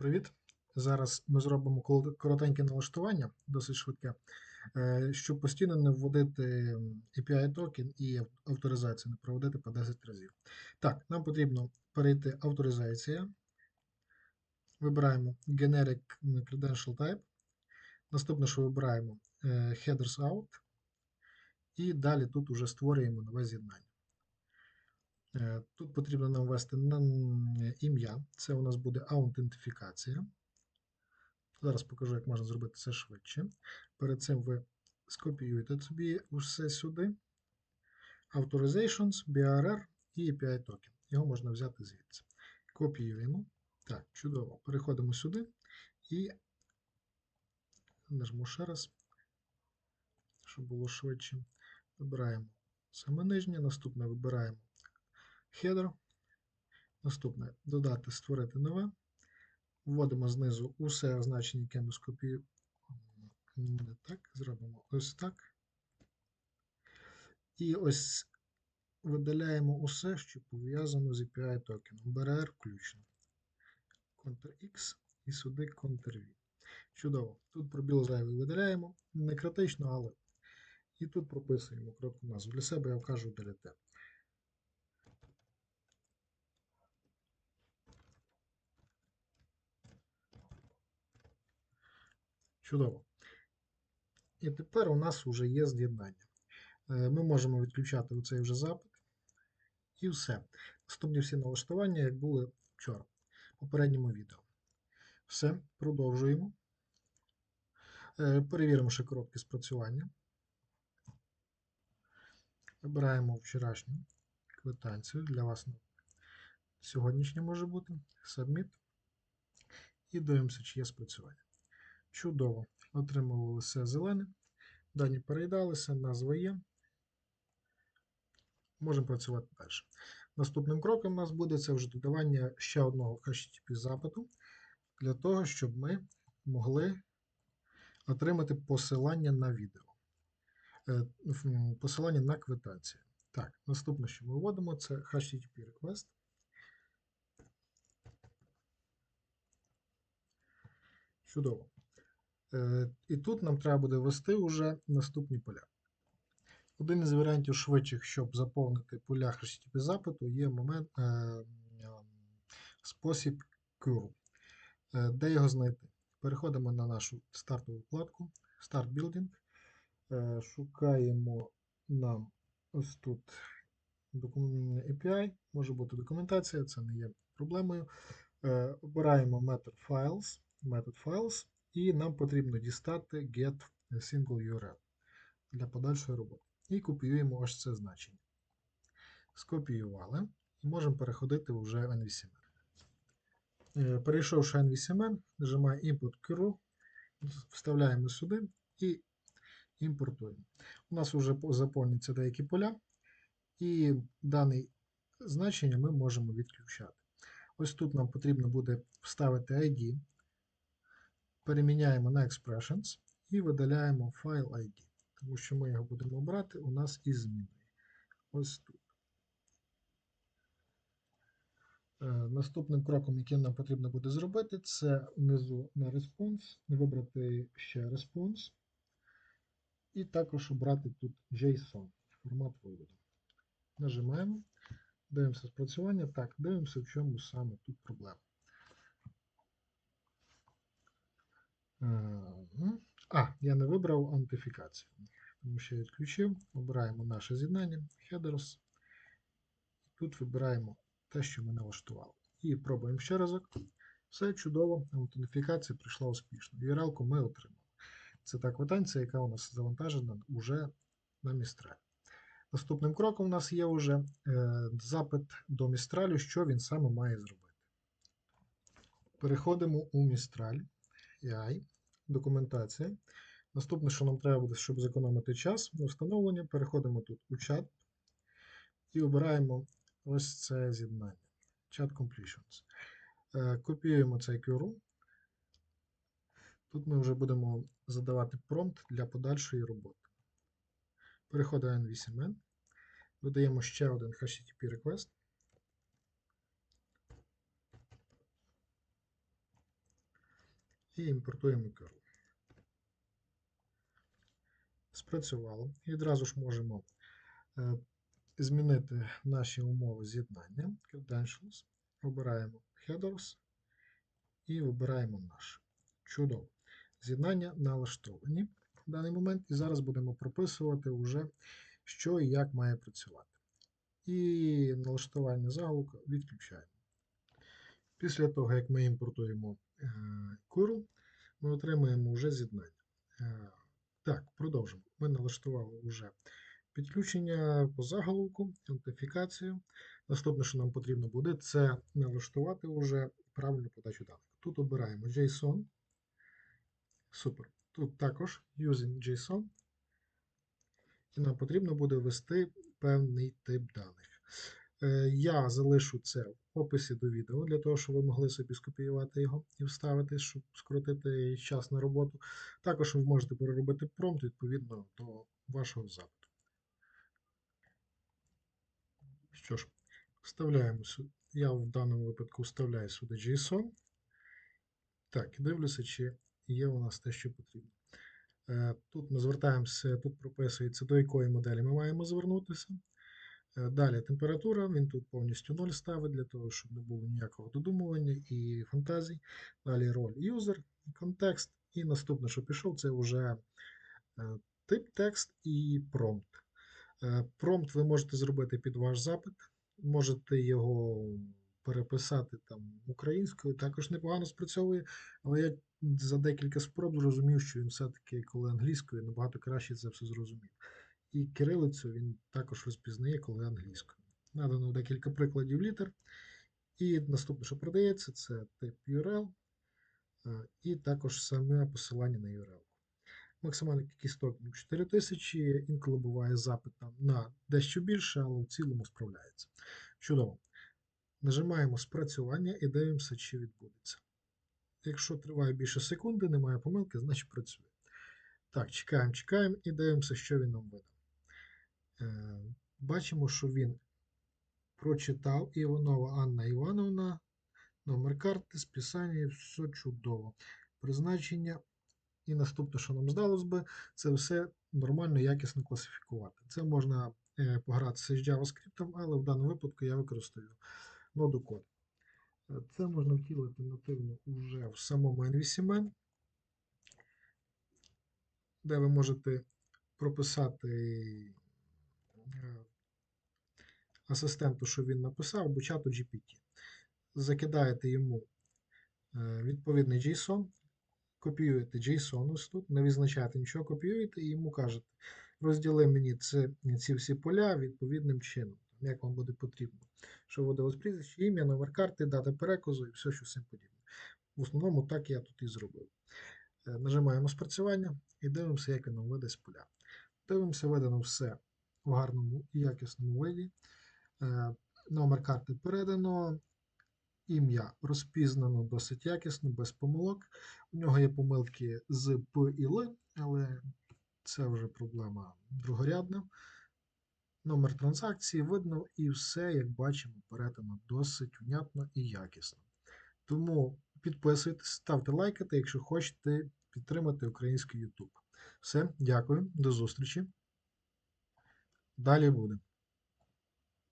Привіт! Зараз ми зробимо коротеньке налаштування, досить швидке, е, щоб постійно не вводити API токен і авторизацію не проводити по 10 разів. Так, нам потрібно перейти авторизація. Вибираємо Generic Credential Type. Наступне, що вибираємо е, Headers Out. І далі тут уже створюємо нове з'єднання. Е, Тут потрібно нам ввести ім'я. Це у нас буде аутентифікація. Зараз покажу, як можна зробити це швидше. Перед цим ви скопіюєте собі усе сюди. Authorizations, BRR і API токен. Його можна взяти звідси. Копіюємо. Так, чудово. Переходимо сюди і нажму ще раз, щоб було швидше. Вибираємо саме нижнє, наступне вибираємо header. Наступне додати, створити нове. Вводимо знизу усе означення, яке ми скопіюємо. Так, зробимо ось так. І ось видаляємо усе, що пов'язано з API токеном. BRR включно. Ctrl-X і сюди Ctrl-V. Чудово. Тут пробіл зайвий видаляємо. Не критично, але. І тут прописуємо коротку назву. Для себе я вкажу DLT. Чудово. І тепер у нас вже є з'єднання. Е, Ми можемо відключати оцей вже запит. І все. Наступні всі налаштування, як були вчора, в попередньому відео. Все, продовжуємо. Е, Перевіримо ще коротке спрацювання. Вибираємо вчорашню квитанцію. Для вас сьогоднішня може бути. Submit. І дивимося, чи є спрацювання. Чудово. Отримували все зелене. Дані переїдалися, назва є. Можемо працювати далі. Наступним кроком у нас буде це вже додавання ще одного HTTP запиту для того, щоб ми могли отримати посилання на відео. Е, Посилання на квитанцію. Так, наступне, що ми вводимо, це HTTP request. Чудово. Е, І тут нам треба буде ввести вже наступні поля. Один із варіантів швидших, щоб заповнити поля HTTP запиту, є момент, е, спосіб curl. Е, Де його знайти? Переходимо на нашу стартову вкладку Start Building. Е, Шукаємо нам ось тут API, може бути документація, це не є проблемою. Е, Обираємо метод files, метод files, і нам потрібно дістати get single URL для подальшої роботи. І копіюємо ось це значення. Скопіювали і можемо переходити вже в NVCMN. Е, Перейшовши NVCMN, нажимаємо Input curl, вставляємо сюди і імпортуємо. У нас вже заповнюються деякі поля, і дане значення ми можемо відключати. Ось тут нам потрібно буде вставити ID, переміняємо на expressions і видаляємо файл ID, тому що ми його будемо обрати у нас із зміною. Ось тут. Е, Наступним кроком, який нам потрібно буде зробити, це внизу на response, вибрати ще response, і також обрати тут JSON, формат виводу. Нажимаємо, дивимося спрацювання. Так, дивимося, в чому саме тут проблема. Е, ну, А, я не вибрав аутентифікацію, тому що я відключив. Обираємо наше з'єднання, headers. Тут вибираємо те, що ми налаштували. І пробуємо ще разок. Все чудово, аутентифікація прийшла успішно. URL-ку ми отримали. Це та квитанція, яка у нас завантажена вже на Містраль. Наступним кроком у нас є вже е, запит до Містралю, що він саме має зробити. Переходимо у Містраль, AI, документація. Наступне, що нам треба буде, щоб зекономити час на встановлення, переходимо тут у чат і обираємо ось це з'єднання. Chat Completions. Е, Копіюємо цей QRL. Тут ми вже будемо задавати промпт для подальшої роботи. Переходимо в NVCMN. Додаємо ще один HTTP request. І імпортуємо curl. Спрацювало. І одразу ж можемо е, змінити наші умови з'єднання. Credentials. Обираємо Headers і вибираємо наш. Чудово. З'єднання налаштовані в даний момент. І зараз будемо прописувати вже, що і як має працювати. І налаштування заголовка відключаємо. Після того, як ми імпортуємо curl, ми отримаємо вже з'єднання. Е, Так, продовжимо. Ми налаштували вже підключення по заголовку, аутентифікацію. Наступне, що нам потрібно буде, це налаштувати вже правильну подачу даних. Тут обираємо JSON. Супер. Тут також using JSON. І нам потрібно буде ввести певний тип даних. Е, Я залишу це описі до відео, для того, щоб ви могли собі скопіювати його і вставити, щоб скоротити час на роботу. Також ви можете переробити промпт відповідно до вашого запиту. Що ж, вставляємо сюди. Я в даному випадку вставляю сюди JSON. Так, дивлюся, чи є у нас те, що потрібно. Е, Тут ми звертаємося, тут прописується, до якої моделі ми маємо звернутися. Е, Далі температура, він тут повністю 0 ставить, для того, щоб не було ніякого додумування і фантазій. Далі роль user, контекст. І наступне, що пішов, це вже е, тип текст і промпт. Е, Промпт ви можете зробити під ваш запит, можете його переписати там українською, також непогано спрацьовує, але я за декілька спроб зрозумів, що він все-таки, коли англійською, набагато краще це все зрозумів. І кирилицю він також розпізнає, коли англійською. Надано декілька прикладів літер. І наступне, що продається, це тип URL, е, і також саме посилання на URL. Максимальна кількість токенів 4000, інколи буває запит на дещо більше, але в цілому справляється. Чудово. Нажимаємо спрацювання і дивимося, чи відбудеться. Якщо триває більше секунди, немає помилки, значить працює. Так, чекаємо, чекаємо і дивимося, що він нам видав. Е, Бачимо, що він прочитав Іванова Анна Івановна, номер карти, списання, все чудово. Призначення. І наступне, що нам здалось би, це все нормально, якісно класифікувати. Це можна е, погратися з JavaScript, але в даному випадку я використаю ноду код. Е, Це можна втілити нативно вже в самому NVCMN, де ви можете прописати асистенту, що він написав, або чату GPT. Закидаєте йому е, відповідний JSON, копіюєте JSON ось тут, не відзначаєте нічого, копіюєте і йому кажете, розділи мені це, ці всі поля відповідним чином, як вам буде потрібно. Що вводилось прізвище, ім'я, номер карти, дата переказу і все, що з подібне. В основному так я тут і зробив. Е, Нажимаємо спрацювання і дивимося, як він нам видасть поля. Дивимося, видано все в гарному і якісному виді. Е, Номер карти передано. Ім'я розпізнано досить якісно, без помилок. У нього є помилки з П і Л, але це вже проблема другорядна. Номер транзакції видно і все, як бачимо, передано досить внятно і якісно. Тому підписуйтесь, ставте лайкати, якщо хочете підтримати український YouTube. Все, дякую, до зустрічі. Далі буде.